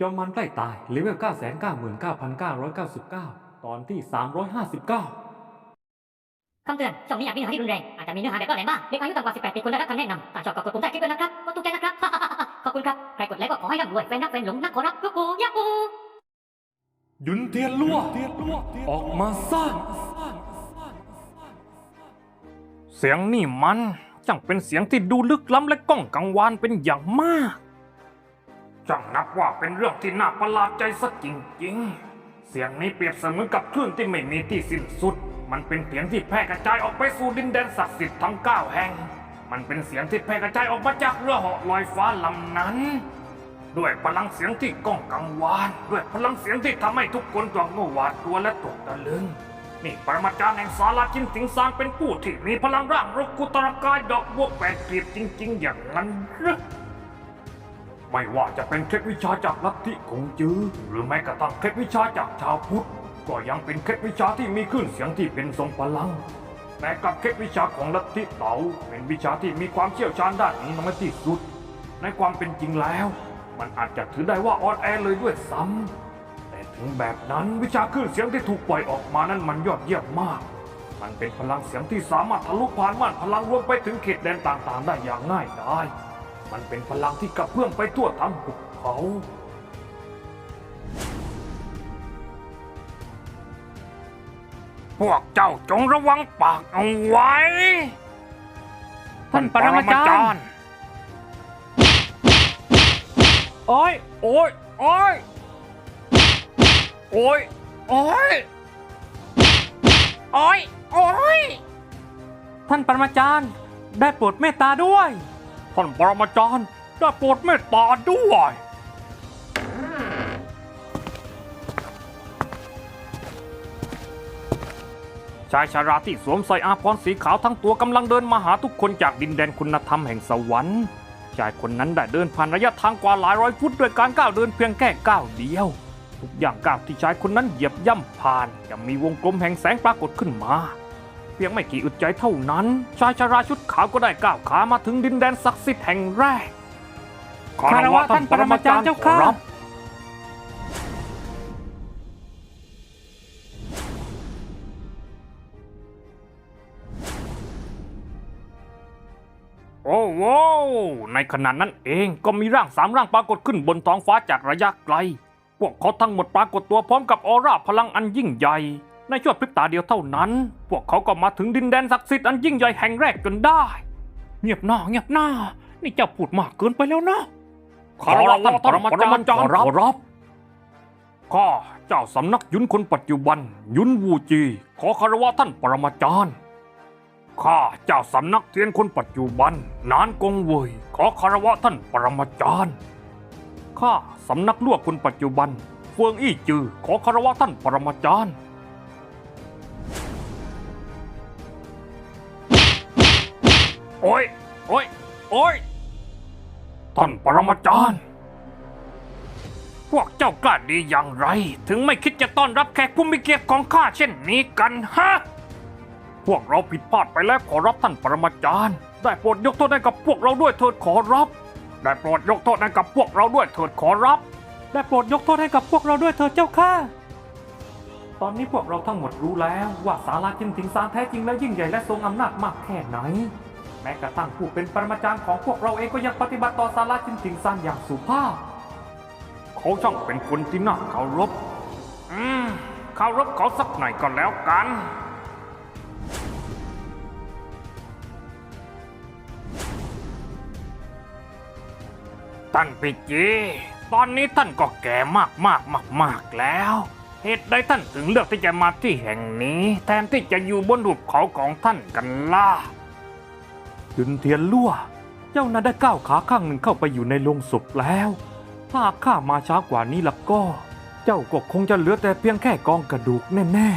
จอมมันใกล้ตายเลเวล999,999 ตอนที่ 359คำเตือนช่องนี้อาจมีเนื้อหาที่รุนแรง อาจจะมีเนื้อหาแบบล่อแหลมบ้างเด็กอายุต่ำกว่า 18 ปีควรได้รับคำแนะนำถ้าชอบก็กดปุ่มใต้คลิปด้วยนะครับกดถูกใจนะครับ ขอบคุณครับ ใครกดไลค์ก็ขอให้ร่ำรวยแฟนรักแฟนหลงนักขอรับยูกูยากูยุนเทียนลั่วออกมาสร้าง เสียงนี่มันช่างเป็นเสียงที่ดูลึกล้ำและก้องกังวานเป็นอย่างมาก จังนับว่าเป็นเรื่องที่น่าประหลาดใจสักจริงๆ เสียงนี้เปรียบเสมือนกับคลื่นที่ไม่มีที่สิ้นสุด มันเป็นเสียงที่แพร่กระจายออกไปสู่ดินแดนศักดิ์สิทธิ์ทั้งเก้าแห่ง มันเป็นเสียงที่แพร่กระจายออกมาจากเรือเหาะลอยฟ้าลำนั้น ด้วยพลังเสียงที่ก้องกังวาน ด้วยพลังเสียงที่ทำให้ทุกคนตระหนกหวาดกลัวและตกตะลึง นี่ปรมาจารย์แห่งสาราจินสิงซานเป็นผู้ที่มีพลังร่างรกกุตรกายดอกบัวแปดกลีบจริง ๆ อย่างนั้นหรือ ไม่ว่าจะเป็นเคล็ดวิชาจากลัทธิคงจือหรือแม้กระทั่งเคล็ดวิชาจากชาวพุทธก็ยังเป็นเคล็ดวิชาที่มีคลื่นเสียงที่เป็นทรงพลัง แต่กับเคล็ดวิชาของลัทธิเต๋าเป็นวิชาที่มีความเชี่ยวชาญด้านนี้น้อยที่สุด ในความเป็นจริงแล้ว มันอาจจะถือได้ว่าอ่อนแอเลยด้วยซ้ำแต่ถึงแบบนั้นวิชาคลื่นเสียงที่ถูกปล่อยออกมานั้นมันยอดเยี่ยมมาก มันเป็นพลังเสียงที่สามารถทะลุผ่านม่านพลังรวมไปถึงเขตแดนต่างๆ ได้อย่างง่ายดาย มันเป็นพลังที่กระเพื่อมไปทั่วทั้งภูเขาพวกเจ้าจงระวังปากเอาไว้ ท่านปรมาจารย์ โอ้ย โอ้ย โอ้ย โอ้ย โอ้ย โอ้ย โอ้ย ท่านปรมาจารย์ได้โปรดเมตตาด้วย ท่านปรมาจารย์ได้โปรดเมตตาด้วย ชายชาราที่สวมใส่อาภรณ์สีขาวทั้งตัวกำลังเดินมาหาทุกคนจากดินแดนคุณธรรมแห่งสวรรค์ ชายคนนั้นได้เดินผ่านระยะทางกว่าหลายร้อยฟุตด้วยการก้าวเดินเพียงแค่ก้าวเดียว ทุกอย่างก้าวที่ชายคนนั้นเหยียบย่ำผ่านจะมีวงกลมแห่งแสงปรากฏขึ้นมา เพียงไม่กี่อึดใจเท่านั้น ชายชาราชุดขาวก็ได้ก้าวขามาถึงดินแดนศักดิ์สิทธิ์แห่งแรกคารวะท่านปรมาจารย์เจ้าค่ะขอรับโอ้โหในขณะนั้นเองก็มีร่างสามร่างปรากฏขึ้นบนท้องฟ้าจากระยะไกล พวกเขาทั้งหมดปรากฏตัวพร้อมกับออร่าพลังอันยิ่งใหญ่ ในช่วงพริบตาเดียวเท่านั้น พวกเขาก็มาถึงดินแดนศักดิ์สิทธิ์อันยิ่งใหญ่แห่งแรกจนได้ เงียบหน้าเงียบหน้า นี่เจ้าพูดมากเกินไปแล้วนะขอรับท่านปรมาจารย์ขอรับข้าเจ้าสำนักยุนคนปัจจุบัน ยุนวูจี ขอคารวะท่านปรมาจารย์ข้าเจ้าสำนักเทียนคนปัจจุบัน นานกงเวยขอคารวะท่านปรมาจารย์ข้าสำนักลวกคนปัจจุบันเฟืองอี้จือ ขอคารวะท่านปรมาจารย์ โอ้ย โอ้ย โอ้ย ท่านปรมาจารย์ พวกเจ้ากล้าดีอย่างไร ถึงไม่คิดจะต้อนรับแขกผู้มีเกียรติของข้าเช่นนี้กันฮะ พวกเราผิดพลาดไปแล้วขอรับท่านปรมาจารย์ ได้โปรดยกโทษให้กับพวกเราด้วยเถิดขอรับ ได้โปรดยกโทษให้กับพวกเราด้วยเถิดขอรับ ได้โปรดยกโทษให้กับพวกเราด้วยเถิดเจ้าค่ะ ตอนนี้พวกเราทั้งหมดรู้แล้วว่าสาราจินถิงซานแท้จริงและยิ่งใหญ่และทรงอำนาจมากแค่ไหน ม้กระทั่งผู้เป็นปรมาจารย์ของพวกเราเองก็ยังปฏิบัติต่อสาราจินถิงซานอย่างสุภาพ เขาช่างเป็นคนที่น่าเคารพอืมเคารพเขาสักหน่อยก็แล้วกัน ท่านปิจีตอนนี้ท่านก็แก่มากมากมากมากแล้ว เหตุใดท่านถึงเลือกที่จะมาที่แห่งนี้ แทนที่จะอยู่บนหุบเขาของท่านกันล่ะ ยุนเทียนลั่ว เจ้าน่าได้ก้าวขาข้างหนึ่งเข้าไปอยู่ในโลงศพแล้ว ถ้าข้ามาช้ากว่านี้ล่ะก็ เจ้าก็คงจะเหลือแต่เพียงแค่กองกระดูกแน่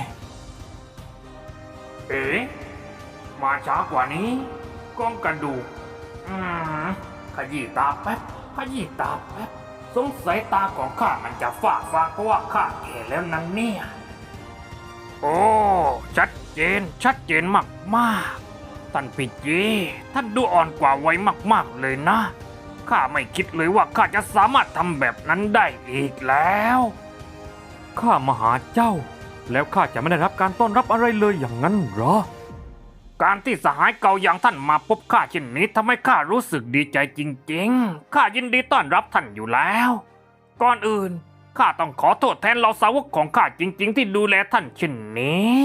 ๆ เอ๋มาช้ากว่านี้ กองกระดูก อืมขยี้ตาแป๊บขยี้ตาแป๊บสงสัยตาของข้ามันจะฝ้าฟางเพราะว่าข้าแก่แล้วนั่นเนี่ย โอ้ ชัดเจน ชัดเจนมากมาก ท่านปิจีท่านดูอ่อนกว่าไวัยมากๆเลยนะ ข้าไม่คิดเลยว่าข้าจะสามารถทำแบบนั้นได้อีกแล้ว ข้ามาหาเจ้า แล้วข้าจะไม่ได้รับการต้อนรับอะไรเลยอย่างนั้นเหรอ การที่สหายเก่าอย่างท่านมาพบข้าเช่นนี้ทำให้ข้ารู้สึกดีใจจริงๆ ข้ายินดีต้อนรับท่านอยู่แล้ว ก่อนอื่นข้าต้องขอโทษแทนเหล่าสาวกของข้าจริง ๆ ที่ดูแลท่านเช่นนี้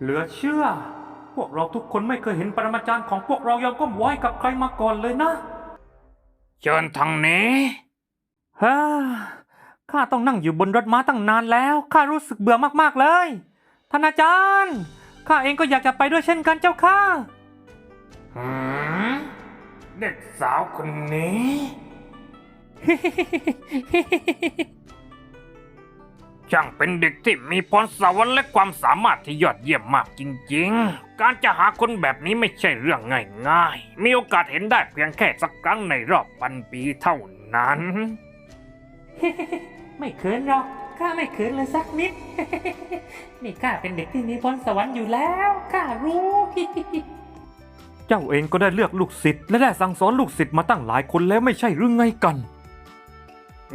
เหลือเชื่อ วกเราทุกคนไม่เคยเห็นปรมาจารย์ของพวกเรายอมก้มไหวกับใครมาก่อนเลยนะ เชิญทางนี้ฮ่าข้าต้องนั่งอยู่บนรถม้าตั้งนานแล้วข้ารู้สึกเบื่อมากๆเลย ท่านอาจารย์ข้าเองก็อยากจะไปด้วยเช่นกันเจ้าค่ะ หืมเด็กสาวคนนี้ ช่างเป็นเด็กที่มีพรสวรรค์และความสามารถที่ยอดเยี่ยมมากจริงๆ การจะหาคนแบบนี้ไม่ใช่เรื่องง่ายๆ มีโอกาสเห็นได้เพียงแค่สักครั้งในรอบพันปีเท่านั้น ไม่เขินหรอกข้าไม่เขินเลยสักนิด นี่ข้าเป็นเด็กที่มีพรสวรรค์อยู่แล้วข้ารู้ เจ้าเองก็ได้เลือกลูกศิษย์และได้สั่งสอนลูกศิษย์มาตั้งหลายคนแล้วไม่ใช่หรือไงกัน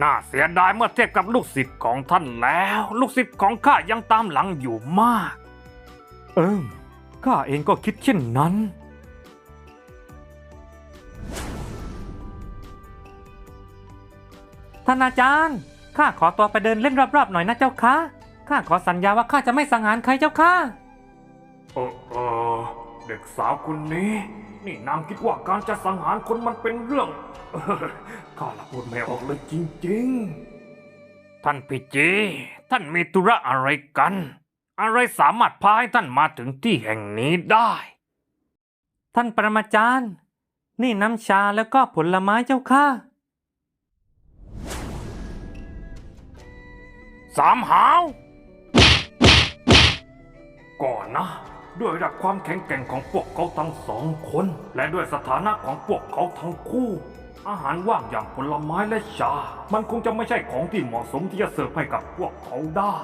น่าเสียดายเมื่อเทียบกับลูกศิษย์ของท่านแล้ว ลูกศิษย์ของข้ายังตามหลังอยู่มาก เอิมข้าเองก็คิดเช่นนั้น ท่านอาจารย์ข้าขอตัวไปเดินเล่นรอบๆหน่อยนะเจ้าค่ะข้าขอสัญญาว่าข้าจะไม่สังหารใครเจ้าค่ะเออเออเด็กสาวคนนี้ นี่นางคิดว่าการจะสังหารคนมันเป็นเรื่องเออข้าละพูดไม่ออกเลยจริงๆ ท่านพี่จี ท่านมีธุระอะไรกัน อะไรสามารถพาให้ท่านมาถึงที่แห่งนี้ได้ ท่านปรมาจารย์ นี่น้ำชาแล้วก็ผลไม้เจ้าค่ะ สามหาว ก่อนนะ ด้วยระดับความแข็งแกร่งของพวกเขาทั้งสองคน และด้วยสถานะของพวกเขาทั้งคู่ อาหารว่างอย่างผลไม้และชา มันคงจะไม่ใช่ของที่เหมาะสมที่จะเสิร์ฟให้กับพวกเขาได้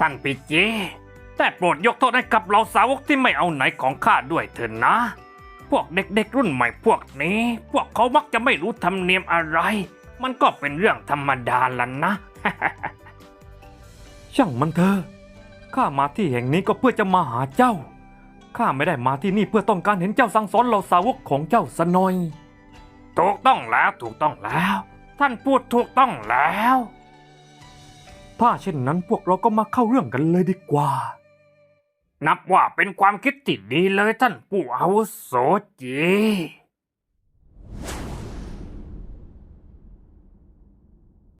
ท่านปิเจแต่โปรดยกโทษให้กับเราสาวกที่ไม่เอาไหนของข้าด้วยเถินนะ พวกเด็กๆรุ่นใหม่พวกนี้ พวกเขามักจะไม่รู้ธรรมเนียมอะไร มันก็เป็นเรื่องธรรมดาล่ะนะ ช่างมันเถอะ ข้ามาที่แห่งนี้ก็เพื่อจะมาหาเจ้า ข้าไม่ได้มาที่นี่เพื่อต้องการเห็นเจ้าสั่งสอนเหล่าสาวกของเจ้าสนอย ถูกต้องแล้วถูกต้องแล้ว ท่านพูดถูกต้องแล้ว ถ้าเช่นนั้นพวกเราก็มาเข้าเรื่องกันเลยดีกว่า นับว่าเป็นความคิดที่ดีเลยท่านผู้อาวุโสจี